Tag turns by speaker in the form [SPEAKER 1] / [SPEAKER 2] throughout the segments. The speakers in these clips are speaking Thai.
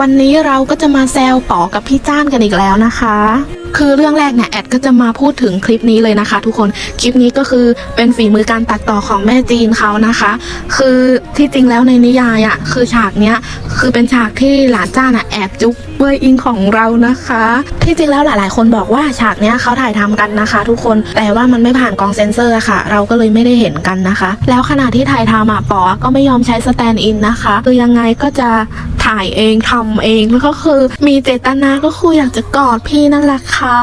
[SPEAKER 1] วันนี้เราก็จะมาแซวป๋อกับพี่จ้านกันอีกแล้วนะคะ คือเรื่องแรกเนี่ยแอดก็จะมาพูดถึงคลิปนี้เลยนะคะ ทุกคนคลิปนี้ก็คือเป็นฝีมือการตัดต่อของแม่จีนเขานะคะ คือที่จริงแล้วในนิยายอะ่ะคือฉากเนี้ยคือเป็นฉากที่หลานจ้านอะแอบจุ๊บ เบยอิงของเรานะคะที่จริงแล้วหลาย ๆ คนบอกว่าฉากเนี้ยเขาถ่ายทำกันนะคะ ทุกคนแต่ว่ามันไม่ผ่านกองเซนเซอร์ค่ะ เราก็เลยไม่ได้เห็นกันนะคะ แล้วขณะที่ถ่ายทำอะป๋อก็ไม่ยอมใช้สแตนด์อินนะคะคือยังไงก็จะถ่ายเองทำเองแล้วก็คือมีเจตนาก็คืออยากจะกอดพี่นั่นแหละค่ะ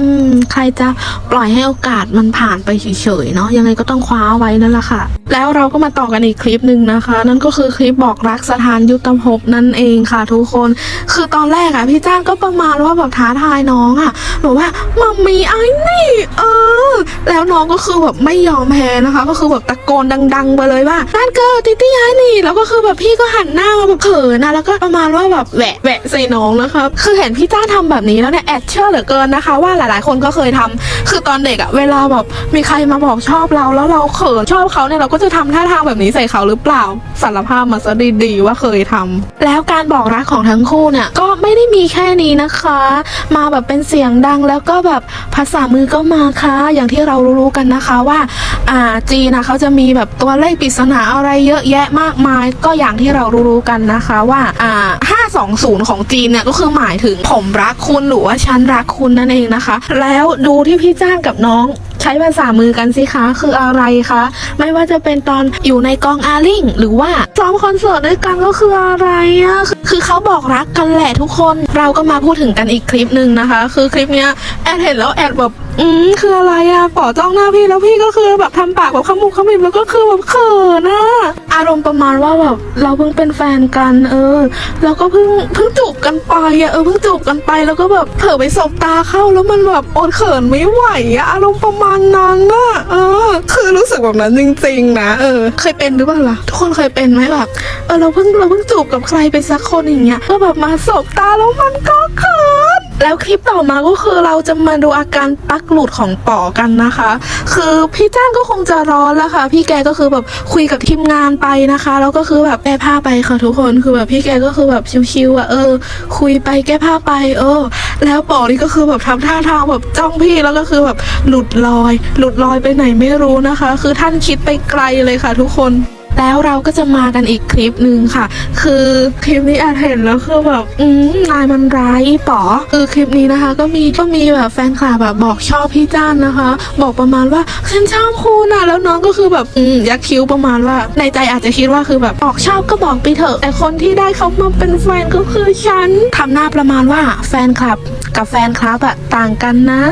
[SPEAKER 1] อืมใครจะปล่อยให้โอกาสมันผ่านไปเฉย ๆ เนาะยังไงก็ต้องคว้าไว้นั่นแหละค่ะ แล้วเราก็มาต่อกันอีกคลิปหนึ่งนะคะ นั่นก็คือคลิปบอกรักสถานยุทธภพนั่นเองค่ะ ทุกคนคือตอนแรแรกอะพี่จ้างก็ประมาณว่าแบบท้าทายน้องอะบอกว่ามัมมี่ไอ้นี่เออ แล้วน้องก็คือแบบไม่ยอมแพ้นะคะ ก็คือแบบตะโกนดัง ๆ ไปเลยว่านั่นเกิดติตี้ไอ้นี่แล้วก็คือแบบพี่ก็หันหน้ามาแบบเขินนะแล้วก็ประมาณว่าแบบแหวะแหวะใส่น้องนะคะคือเห็นพี่จ้างทำแบบนี้แล้วเนี่ยแอดเชื่อเหลือเกินนะคะ ว่าหลายๆ คนก็เคยทำคือตอนเด็กอะเวลาแบบมีใครมาบอกชอบเราแล้วเราเขินชอบเขาเนี่ยเราก็จะทำท่าทางแบบนี้ใส่เขาหรือเปล่าสารภาพมาซะดีๆว่าเคยทำแล้วการบอกรักของทั้งคู่เนี่ยก็ไไม่ได้มีแค่นี้นะคะ มาแบบเป็นเสียงดังแล้วก็แบบภาษามือก็มาค่ะ อย่างที่เรารู้ๆกันนะคะว่าอ่าจีนะเขาจะมีแบบตัวเลขปริศนาอะไรเยอะแยะมากมาย ก็อย่างที่เรารู้ๆกันนะคะว่าอ่า520 ของจีนเนี่ยก็คือหมายถึงผมรักคุณหรือว่าฉันรักคุณนั่นเองนะคะ แล้วดูที่พี่จ้างกับน้อง ช้ภาษามือกันสิคะคืออะไรคะ ไม่ว่าจะเป็นตอนอยู่ในกองอาลิงหรือว่าซ้อมคอนเสิร์ตด้วยกันก็คืออะไรอะคือเขาบอกรักกันแหละทุกคน เราก็มาพูดถึงกันอีกคลิปหนึ่งนะคะ คือคลิปเนี้ยแอดเห็นแล้วแอดแบบอืมคืออะไรอะป๋อจ้องหน้าพี่แล้วพี่ก็คือแบบทำปากแบบขมุบขมิบแล้วก็คือแบบเขินอะอารมณ์ประมาณว่าแบบเราเพิ่งเป็นแฟนกันเออ แล้วก็เพิ่งเพิ่งจูบกันไปอะเออเพิ่งจูบกันไปแล้วก็แบบเผลอไปสบตาเข้าแล้วมันแบบอดเขินไม่ไหวอะอารมณ์ประมาณนั้นอะเออ คือรู้สึกแบบนั้นจริงๆนะเออ เคยเป็นหรือเปล่าล่ะทุกคนเคยเป็นไหมแบบเออเราเพิ่งเราเพิ่งจูบกับใครไปสักคนอย่างเงี้ยก็แบบมาสบตาแล้วมันก็เขิน แล้วคลิปต่อมาก็คือเราจะมาดูอาการปักหลุดของป๋อกันนะคะ คือพี่จ้างก็คงจะร้อนแล้วค่ะ พี่แกก็คือแบบคุยกับทีมงานไปนะคะ แล้วก็คือแบบแก้ผ้าไปค่ะทุกคนคือแบบพี่แกก็คือแบบชิวๆอะเออ คุยไปแก้ผ้าไป เออ แล้วป๋อนี่ก็คือแบบทำท่าทางแบบจ้องพี่แล้วก็คือแบบหลุดลอย หลุดลอยไปไหนไม่รู้นะคะ คือท่านคิดไปไกลเลยค่ะทุกคน แล้วเราก็จะมากันอีกคลิปหนึ่งค่ะ คือคลิปนี้อาจเห็นแล้วคือแบบอืมนายมันร้ายป๋อคือคลิปนี้นะคะ ก็มีก็มีแบบแฟนคลับแบบบอกชอบพี่จ้านนะคะ บอกประมาณว่าฉันชอบคุณนะแล้วน้องก็คือแบบอืมยักคิ้วประมาณว่า ในใจอาจจะคิดว่าคือแบบบอกชอบก็บอกไปเถอะ แต่คนที่ได้เขามาเป็นแฟนก็คือฉันทำหน้าประมาณว่าแฟนคลับกับแฟนคลับอะต่างกันนะ